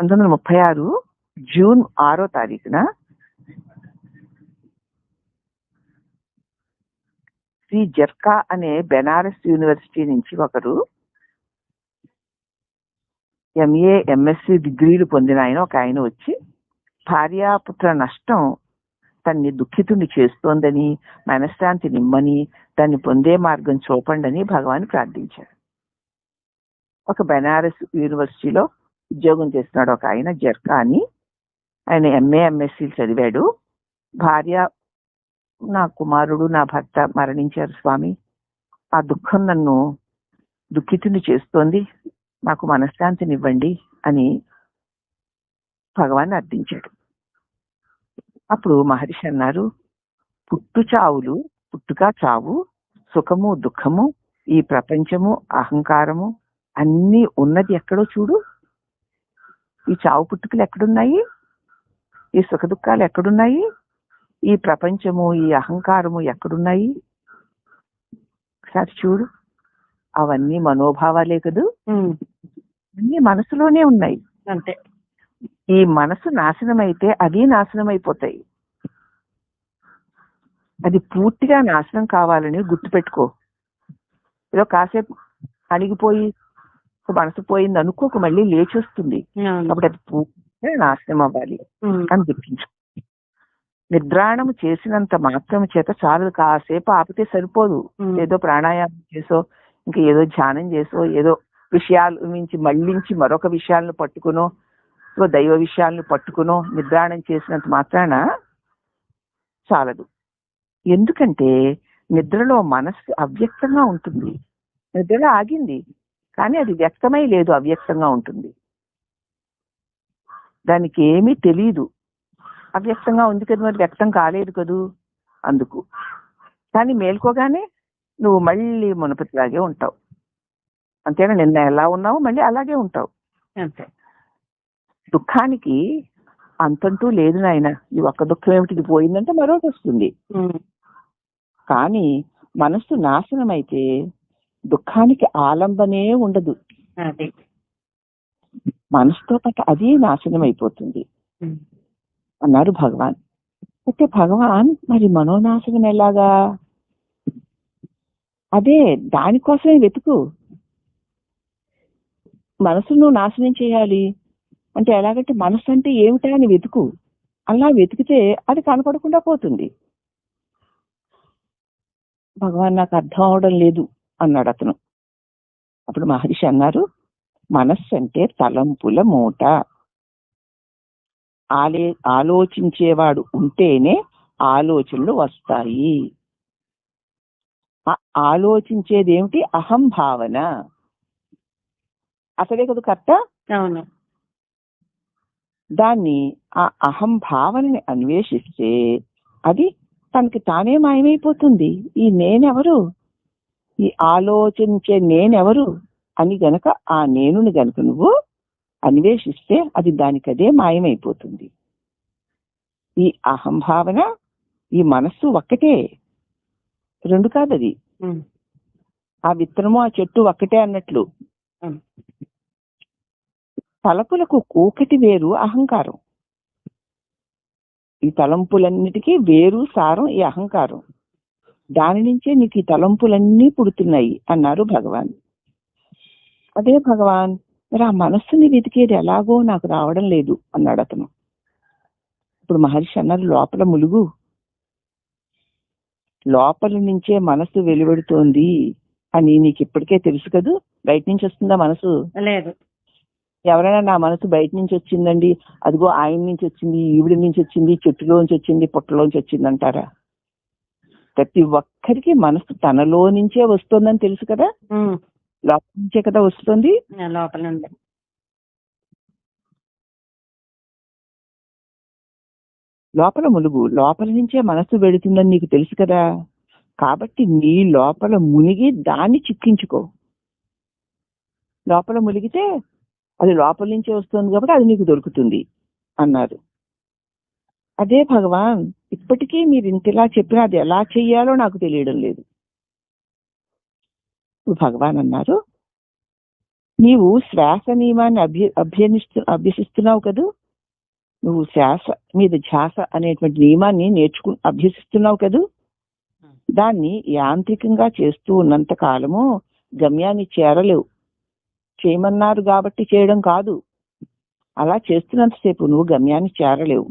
పంతొమ్మిది వందల ముప్పై ఆరు జూన్ ఆరో తారీఖున శ్రీ జర్కా అనే బెనారస్ యూనివర్సిటీ నుంచి ఒకరు ఎంఏ ఎంఎస్సి డిగ్రీలు పొందిన ఆయన ఒక ఆయన వచ్చి భార్యాపుత్ర నష్టం తన్ని దుఃఖితుని చేస్తోందని మనశ్శాంతి నిమ్మని దాన్ని పొందే మార్గం చూపండి భగవాన్ ప్రార్థించాడు ఒక బెనారస్ యూనివర్సిటీలో ఉద్యోగం చేస్తున్నాడు ఒక ఆయన జర్కా అని ఆయన ఎంఏ ఎంఎస్సి చదివాడు. భార్య నా కుమారుడు నా భర్త మరణించారు స్వామి. ఆ దుఃఖం నన్ను దుఃఖితుని చేస్తోంది. నాకు మనశ్శాంతినివ్వండి అని భగవాన్ అర్థించాడు. అప్పుడు మహర్షి అన్నారు పుట్టు చావులు పుట్టుక చావు సుఖము దుఃఖము ఈ ప్రపంచము అహంకారము అన్నీ ఉన్నది ఎక్కడో చూడు. ఈ చావు పుట్టుకలు ఎక్కడున్నాయి? ఈ సుఖ దుఃఖాలు ఎక్కడున్నాయి? ఈ ప్రపంచము ఈ అహంకారము ఎక్కడున్నాయి? ఒకసారి చూడు. అవన్నీ మనోభావాలే కదూ? అన్ని మనసులోనే ఉన్నాయి. అంతే. ఈ మనసు నాశనం అయితే అవి నాశనం అయిపోతాయి అది పూర్తిగా నాశనం కావాలని గుర్తుపెట్టుకో. ఏదో కాసేపు అణిగిపోయి మనసు పోయింది అనుకోక మళ్ళీ లేచి వస్తుంది. కాబట్టి అది పూర్తిగా నాశనం అవ్వాలి అని గుర్తించు నిద్రాణం చేసినంత మాత్రం చేత చాలు కాసేపు ఆపితే సరిపోదు. ఏదో ప్రాణాయామం చేసో ఇంకా ఏదో ధ్యానం చేసో ఏదో విషయాల నుంచి మళ్ళించి మరొక విషయాలను పట్టుకునో సో దైవ విషయాలను పట్టుకునో నిద్రాణం చేసినంత మాత్రాన చాలదు. ఎందుకంటే నిద్రలో మనస్సు అవ్యక్తంగా ఉంటుంది. నిద్రలో ఆగింది. కానీ అది వ్యక్తమై లేదు అవ్యక్తంగా ఉంటుంది. దానికి ఏమీ తెలియదు అవ్యక్తంగా ఉంది కదా మరి వ్యక్తం కాలేదు కదూ? అందుకు. కానీ మేల్కోగానే నువ్వు మళ్ళీ మునపతిలాగే ఉంటావు. అంతేనా? నిన్న ఎలా ఉన్నావు మళ్ళీ అలాగే ఉంటావు. అంతే. దుఃఖానికి అంతంటూ లేదు నాయన. ఈ ఒక్క దుఃఖం ఏమిటి? ఇది పోయిందంటే మరొకటి వస్తుంది. కానీ మనస్సు నాశనం అయితే దుఃఖానికి ఆలంబనే ఉండదు. అది. మనసుతో పాటు అది నాశనం అయిపోతుంది అన్నారు భగవాన్. అయితే భగవాన్ మరి మనోనాశనం ఎలాగా? అదే దానికోసమే వెతుకు. మనసును నాశనం చేయాలి. అంటే ఎలాగంటే మనసు అంటే ఏమిటా అని వెతుకు. అలా వెతికితే అది కనపడకుండా పోతుంది. భగవాన్ నాకు అర్థం అవడం లేదు. అన్నాడు అతను. అప్పుడు మహర్షి అన్నారు మనస్సు అంటే తలంపుల మూట. ఆలే ఆలోచించేవాడు ఉంటేనే ఆలోచనలు వస్తాయి. ఆలోచించేది ఏమిటి అహం భావన. అసలే కదా కర్త? అవును. దాన్ని ఆ అహం భావనని అన్వేషిస్తే అది తనకి తానే మాయమైపోతుంది. ఈ నేనెవరు? ఈ ఆలోచించే నేనెవరు? అని గనక ఆ నేనుని గనక నువ్వు అన్వేషిస్తే అది దానికదే మాయమైపోతుంది. ఈ అహం భావన ఈ మనస్సు ఒక్కటే. రెండు కాదు అది ఆ విత్తనము ఆ చెట్టు ఒక్కటే అన్నట్లు. తలపులకు కూకటి వేరు అహంకారం. ఈ తలంపులన్నిటికీ వేరు సారం ఈ అహంకారం. దాని నుంచే నీకు ఈ తలంపులన్నీ పుడుతున్నాయి అన్నారు భగవాన్. అదే భగవాన్ మరి ఆ మనస్సుని వెతికేది ఎలాగో నాకు రావడం లేదు అన్నాడు అతను. ఇప్పుడు మహర్షి అన్నారు లోపల ములుగు. లోపల నుంచే మనసు వెలువడుతోంది అని నీకు ఇప్పటికే తెలుసు కదూ? బయట నుంచి వస్తుందా మనసు? లేదు. ఎవరైనా నా మనసు బయట నుంచి వచ్చిందండి అదిగో ఆయన నుంచి వచ్చింది ఈవిడ నుంచి వచ్చింది చెట్టులోంచి వచ్చింది పుట్టలోంచి వచ్చింది అంటారా? ప్రతి ఒక్కరికి మనసు తనలో నుంచే వస్తుందని తెలుసు కదా? లోపల నుంచే కదా వస్తుంది? లోపల ఉంది లోపల ములుగు లోపల నుంచే మనసు వెడుతుందని నీకు తెలుసు కదా? కాబట్టి నీ లోపల మునిగి దాన్ని చిక్కించుకో లోపల మునిగితే అది లోపల నుంచే వస్తుంది కాబట్టి అది నీకు దొరుకుతుంది అన్నారు. అదే భగవాన్ ఇప్పటికీ మీరు ఇంతలా చెప్పినా అది ఎలా చెయ్యాలో నాకు తెలియడం లేదు. భగవాన్ అన్నారు నీవు శ్వాస నియమాన్ని అభ్య అభ్యనిస్తు అభ్యసిస్తున్నావు కదూ? నువ్వు శ్వాస మీద ధ్యాస అనేటువంటి నియమాన్ని నేర్చుకు అభ్యసిస్తున్నావు కదూ? దాన్ని యాంత్రికంగా చేస్తూ ఉన్నంత కాలము గమ్యాన్ని చేరలేవు. చేయమన్నారు కాబట్టి చేయడం కాదు. అలా చేస్తున్నంతసేపు నువ్వు గమ్యాన్ని చేరలేవు.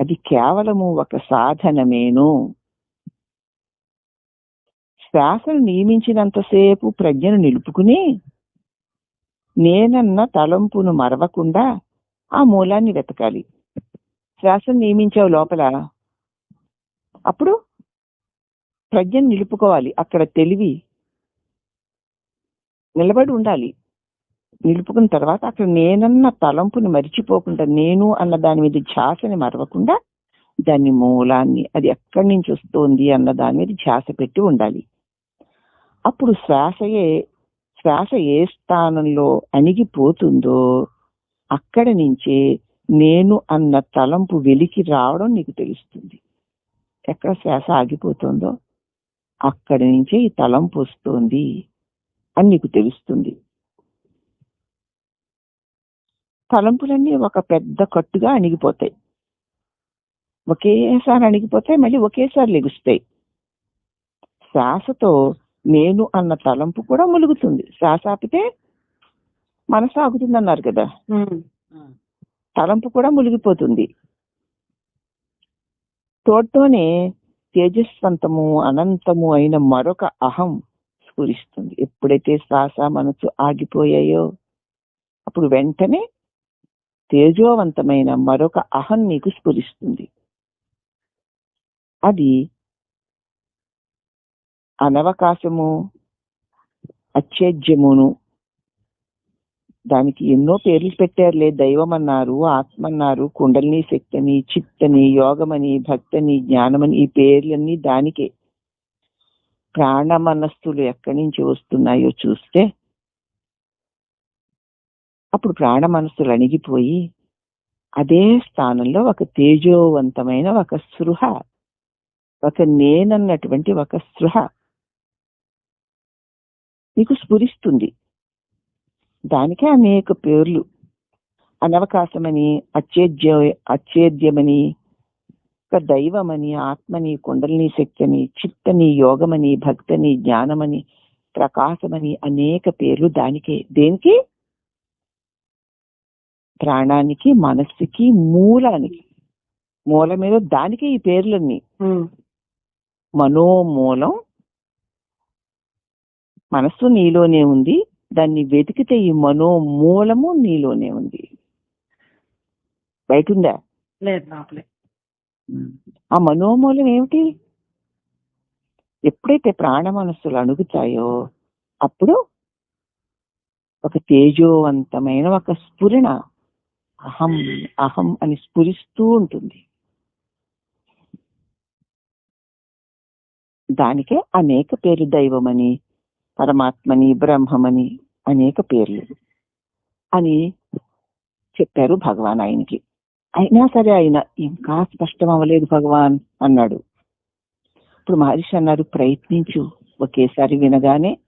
అది కేవలము ఒక సాధనమేను. శ్వాసను నియమించినంతసేపు ప్రజ్ఞను నిలుపుకుని నేనన్న తలంపును మరవకుండా ఆ మూలాన్ని వెతకాలి. శ్వాసను నియమించావు లోపల. అప్పుడు ప్రజ్ఞను నిలుపుకోవాలి. అక్కడ తెలివి నిలబడి ఉండాలి. నిలుపుకున్న తర్వాత అక్కడ నేనన్న తలంపుని మరిచిపోకుండా నేను అన్న దాని మీద ధ్యాసని మరవకుండా దాని మూలాన్ని అది ఎక్కడి నుంచి వస్తోంది అన్న దాని మీద ధ్యాస పెట్టి ఉండాలి. అప్పుడు శ్వాసయే శ్వాస ఏ స్థానంలో అణిగిపోతుందో అక్కడ నుంచే నేను అన్న తలంపు వెలికి రావడం నీకు తెలుస్తుంది. ఎక్కడ శ్వాస ఆగిపోతుందో అక్కడి నుంచే ఈ తలంపు వస్తుంది అని నీకు తెలుస్తుంది. తలంపులన్నీ ఒక పెద్ద కట్టుగా అణిగిపోతాయి. ఒకేసారి అణిగిపోతాయి మళ్ళీ ఒకేసారి లెగుస్తాయి. శ్వాసతో నేను అన్న తలంపు కూడా ములుగుతుంది. శ్వాస ఆపితే మనసు ఆగుతుంది అన్నారు కదా తలంపు కూడా మునిగిపోతుంది తోటతోనే తేజస్వంతము అనంతము అయిన మరొక అహం స్ఫురిస్తుంది. ఎప్పుడైతే శ్వాస మనసు ఆగిపోయాయో అప్పుడు వెంటనే తేజోవంతమైన మరొక అహం నీకు స్ఫురిస్తుంది. అది అనవకాశము అచ్చేద్యమును దానికి ఎన్నో పేర్లు పెట్టారులే. దైవం అన్నారు ఆత్మ అన్నారు కుండలిని శక్తిని చిత్తని యోగమని భక్తని జ్ఞానమని ఈ పేర్లన్నీ దానికే. ప్రాణ మనస్సులు ఎక్కడి నుంచి వస్తున్నాయో చూస్తే అప్పుడు ప్రాణ మనస్సులు అణిగిపోయి అదే స్థానంలో ఒక తేజోవంతమైన ఒక స్పృహ ఒక నేనన్నటువంటి ఒక స్పృహ నీకు స్ఫురిస్తుంది. దానికే అనేక పేర్లు. అనవకాశమని అచ్చేద్య అచ్చేద్యమని ఒక దైవమని ఆత్మని కుండలిని శక్తిని చిత్తని యోగమని భక్తని జ్ఞానమని ప్రకాశమని అనేక పేర్లు దానికే. దేనికి? ప్రాణానికి మనస్సుకి మూలానికి. మూలమేదో దానికే ఈ పేర్లన్నీ. మనోమూలం మనస్సు నీలోనే ఉంది. దాన్ని వెతికితే ఈ మనోమూలము నీలోనే ఉంది. బయట ఉందా లేదు ఆ మనోమూలం ఏమిటి? ఎప్పుడైతే ప్రాణ మనస్సులు అణుగుతాయో అప్పుడు ఒక తేజోవంతమైన ఒక స్ఫురణ. అహం అహం అని స్ఫురిస్తూ ఉంటుంది. దానికే అనేక పేర్లు దైవమని పరమాత్మని బ్రహ్మమని అనేక పేర్లు అని చెప్పారు భగవాన్ ఆయనకి. అయినా సరే ఆయన ఇంకా స్పష్టం అవ్వలేదు భగవాన్ అన్నాడు. ఇప్పుడు మహర్షి అన్నారు ప్రయత్నించు ఒకేసారి వినగానే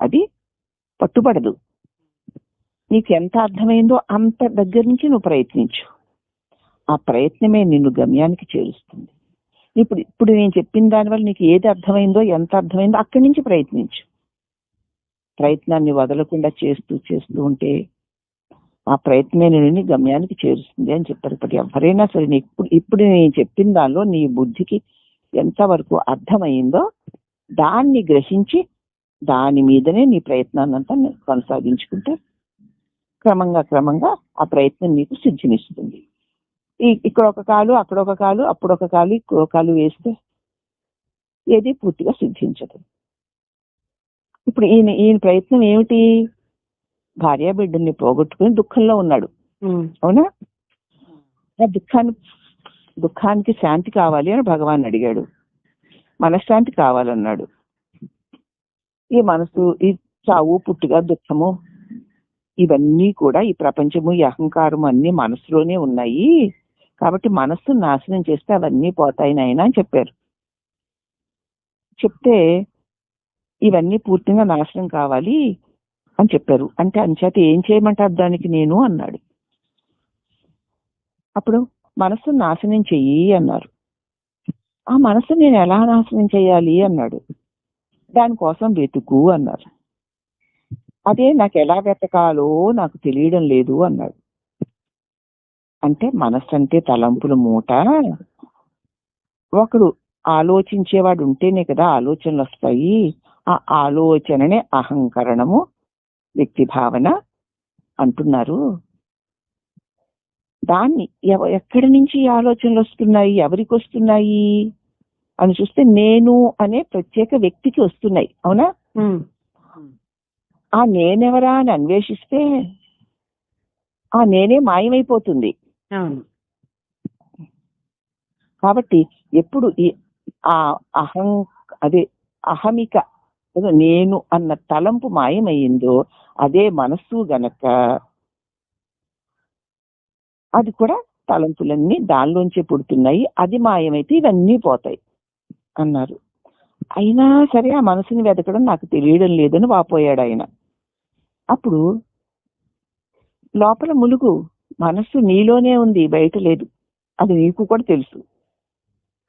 అది పట్టుబడదు. నీకు ఎంత అర్థమైందో అంత దగ్గర నుంచి నువ్వు ప్రయత్నించు. ఆ ప్రయత్నమే నిన్ను గమ్యానికి చేరుస్తుంది. ఇప్పుడు ఇప్పుడు నేను చెప్పిన దానివల్ల నీకు ఏది అర్థమైందో ఎంత అర్థమైందో అక్కడి నుంచి ప్రయత్నించు. ప్రయత్నాన్ని వదలకుండా చేస్తూ చేస్తూ ఉంటే ఆ ప్రయత్నమే నేను గమ్యానికి చేరుస్తుంది అని చెప్పారు. ఇప్పటి ఎవరైనా సరే నీ ఇప్పుడు ఇప్పుడు నేను చెప్పిన దానిలో నీ బుద్ధికి ఎంతవరకు అర్థమైందో దాన్ని గ్రహించి దాని మీదనే నీ ప్రయత్నాన్ని అంతా కొనసాగించుకుంటే క్రమంగా క్రమంగా ఆ ప్రయత్నం నీకు సిద్ధినిస్తుంది. ఈ- ఇక్కడ ఒక కాలు అక్కడ ఒక కాలు అప్పుడు ఒక కాలు ఇక్కడ ఒక కాలు వేస్తే ఏది పూర్తిగా సిద్ధించదు. ఇప్పుడు ఈయన ఈయన ప్రయత్నం ఏమిటి? భార్య బిడ్డల్ని పోగొట్టుకుని దుఃఖంలో ఉన్నాడు. అవునా? ఆ దుఃఖాన్ని దుఃఖానికి శాంతి కావాలి అని భగవాన్ అడిగాడు. మనశ్శాంతి కావాలన్నాడు. ఈ మనసు ఈ చావు పుట్టుగా దుఃఖము ఇవన్నీ కూడా ఈ ప్రపంచము ఈ అహంకారము అన్ని మనసులోనే ఉన్నాయి. కాబట్టి మనస్సు నాశనం చేస్తే అవన్నీ పోతాయి నాయన అని చెప్పారు. చెప్తే ఇవన్నీ పూర్తిగా నాశనం కావాలి అని చెప్పారు. అంటే అంచేత ఏం చేయమంటారు దానికి నేను అన్నాడు. అప్పుడు మనస్సు నాశనం చెయ్యి అన్నారు. ఆ మనస్సు నేను ఎలా నాశనం చేయాలి అన్నాడు. దానికోసం వెతుకు అన్నారు. అదే నాకు ఎలా వెతకాలో నాకు తెలియడం లేదు అన్నాడు. అంటే మనస్సు అంటే తలంపుల మూట. ఒకడు ఆలోచించేవాడు ఉంటేనే కదా ఆలోచనలు వస్తాయి. ఆ ఆలోచననే అహంకరణము వ్యక్తి భావన అంటున్నారు. దాన్ని ఎవ- ఎక్కడి నుంచి ఆలోచనలు వస్తున్నాయి? ఎవరికి వస్తున్నాయి? అని చూస్తే నేను అనే ప్రత్యేక వ్యక్తికి వస్తున్నాయి. అవునా? ఆ నేనెవరా అని అన్వేషిస్తే ఆ నేనే మాయమైపోతుంది. అవును. కాబట్టి ఎప్పుడు ఈ ఆ అహం అదే అహమిక నేను అన్న తలంపు మాయమయ్యిందో అదే మనస్సు గనక అది కూడా తలంపులన్నీ దానిలోంచే పుడుతున్నాయి. అది మాయమైతే ఇవన్నీ పోతాయి అన్నారు. అయినా సరే ఆ మనసుని వెతకడం నాకు తెలియడం లేదని వాపోయాడు ఆయన. అప్పుడు లోపల ములుగు మనస్సు నీలోనే ఉంది బయట లేదు. అది నీకు కూడా తెలుసు.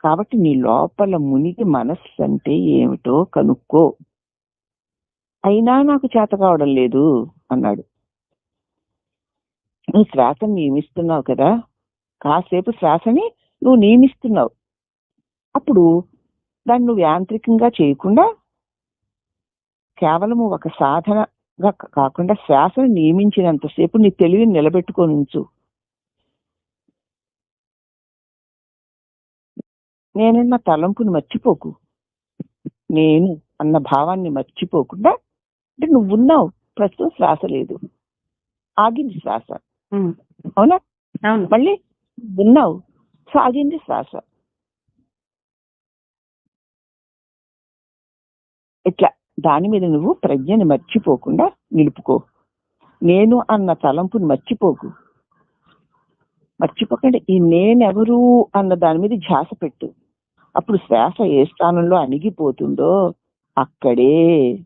కాబట్టి నీ లోపల మునిగి మనస్సు అంటే ఏమిటో కనుక్కో. అయినా నాకు చేత కావడం లేదు అన్నాడు. నువ్వు శ్వాస నియమిస్తున్నావు కదా కాసేపు శ్వాసని నువ్వు నియమిస్తున్నావు. అప్పుడు దాన్ని నువ్వు యాంత్రికంగా చేయకుండా కేవలము ఒక సాధన కాకుండా శ్వాసను నియమించినంతసేపు నీ తెలివిని నిలబెట్టుకొని ఉంచు. నేనన్న తలంపుని మర్చిపోకు. నేను అన్న భావాన్ని మర్చిపోకుండా అంటే నువ్వు ఉన్నావు ప్రస్తుతం శ్వాస లేదు. ఆగింది శ్వాస. అవును. మళ్ళీ ఉన్నావు. సాగింది శ్వాస. ఇట్లా. దాని మీద నువ్వు ప్రజ్ఞని మర్చిపోకుండా నిలుపుకో. నేను అన్న తలంపుని మర్చిపోకు. మర్చిపోకండి. ఈ నేనెవరు అన్న దాని మీద ధ్యాస పెట్టు. అప్పుడు శ్వాస ఏ స్థానంలో అణిగిపోతుందో అక్కడే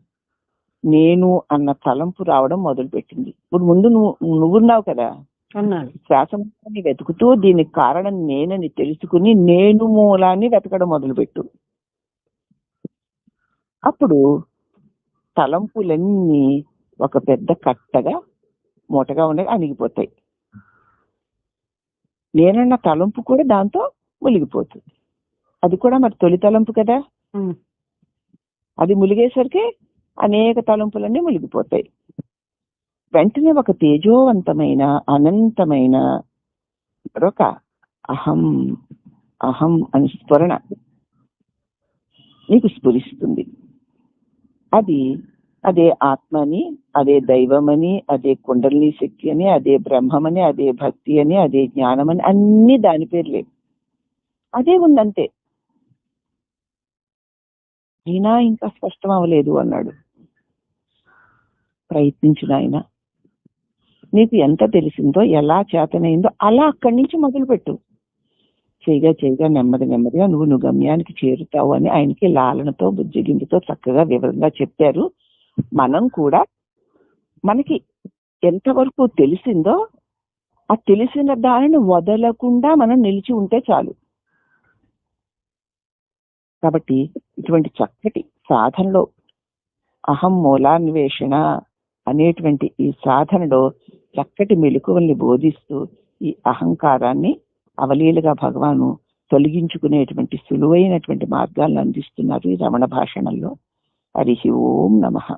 నేను అన్న తలంపు రావడం మొదలుపెట్టింది. ఇప్పుడు ముందు నువ్వు నువ్వున్నావు కదా? ఉన్నాడు శ్వాసని వెతుకుతూ దీనికి కారణం నేనని తెలుసుకుని నేను మూలాన్ని వెతకడం మొదలుపెట్టు. అప్పుడు తలంపులన్నీ ఒక పెద్ద కట్టగా మూటగా ఉండగా అణిగిపోతాయి. నేనన్న తలంపు కూడా దాంతో మునిగిపోతుంది అది కూడా మరి తొలి తలంపు కదా? అది ములిగేసరికి అనేక తలంపులన్నీ మునిగిపోతాయి వెంటనే ఒక తేజోవంతమైన అనంతమైన ఒక అహం అహం అని స్ఫురణ నీకు స్ఫురిస్తుంది. అది అదే ఆత్మని అదే దైవమని అదే కుండలిని శక్తి అని అదే బ్రహ్మమని అదే భక్తి అని అదే జ్ఞానమని అన్ని దాని పేర్లే. అదే ఉందంతే. అయినా ఇంకా స్పష్టం అవ్వలేదు అన్నాడు. ప్రయత్నించు నాయన. నీకు ఎంత తెలిసిందో ఎలా చేతనైందో అలా అక్కడి నుంచి మొదలుపెట్టు. చేయగా చేయగా నెమ్మది నెమ్మదిగా నువ్వు నువ్వు గమ్యానికి చేరుతావు అని ఆయనకి లాలనతో బుజ్జగింపుతో చక్కగా వివరంగా చెప్పారు మనం కూడా మనకి ఎంతవరకు తెలిసిందో ఆ తెలిసిన దానిని వదలకుండా మనం నిలిచి ఉంటే చాలు కాబట్టి ఇటువంటి చక్కటి సాధనలో అహం మూలాన్వేషణ అనేటువంటి ఈ సాధనలో చక్కటి మెలకువల్ని బోధిస్తూ ఈ అహంకారాన్ని అవలీలుగా భగవాను తొలగించుకునేటువంటి సులువైనటువంటి మార్గాలను అందిస్తున్నారు ఈ రమణ భాషణంలో. హరి ఓం నమః.